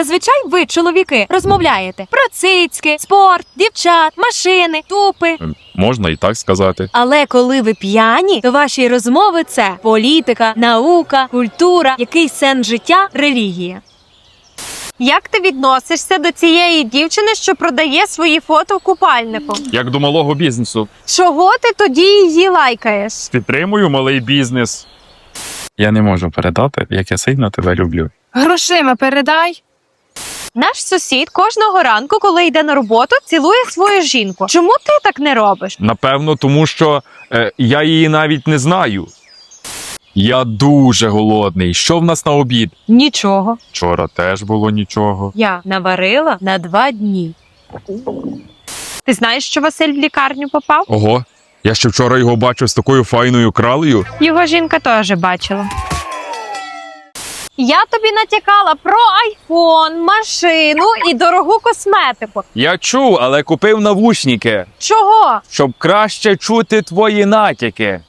Зазвичай ви, чоловіки, розмовляєте про цицьки, спорт, дівчат, машини, тупи. Ем, Можна і так сказати. Але коли ви п'яні, то ваші розмови це політика, наука, культура, якийсь сенс життя, релігія. Як ти відносишся до цієї дівчини, що продає свої фото в купальнику? Як до малого бізнесу. Чого ти тоді її лайкаєш? Підтримую малий бізнес. Я не можу передати, як я сильно тебе люблю. Грошима передай. Наш сусід кожного ранку, коли йде на роботу, цілує свою жінку. Чому ти так не робиш? Напевно, тому що е, я її навіть не знаю. Я дуже голодний. Що в нас на обід? Нічого. Вчора теж було нічого. Я наварила на два дні. Ти знаєш, що Василь в лікарню попав? Ого, я ще вчора його бачив з такою файною кралею. Його жінка теж бачила. Я тобі натякала про айфон, машину і дорогу косметику. Я чув, але купив навушники, Чого? щоб краще чути твої натяки.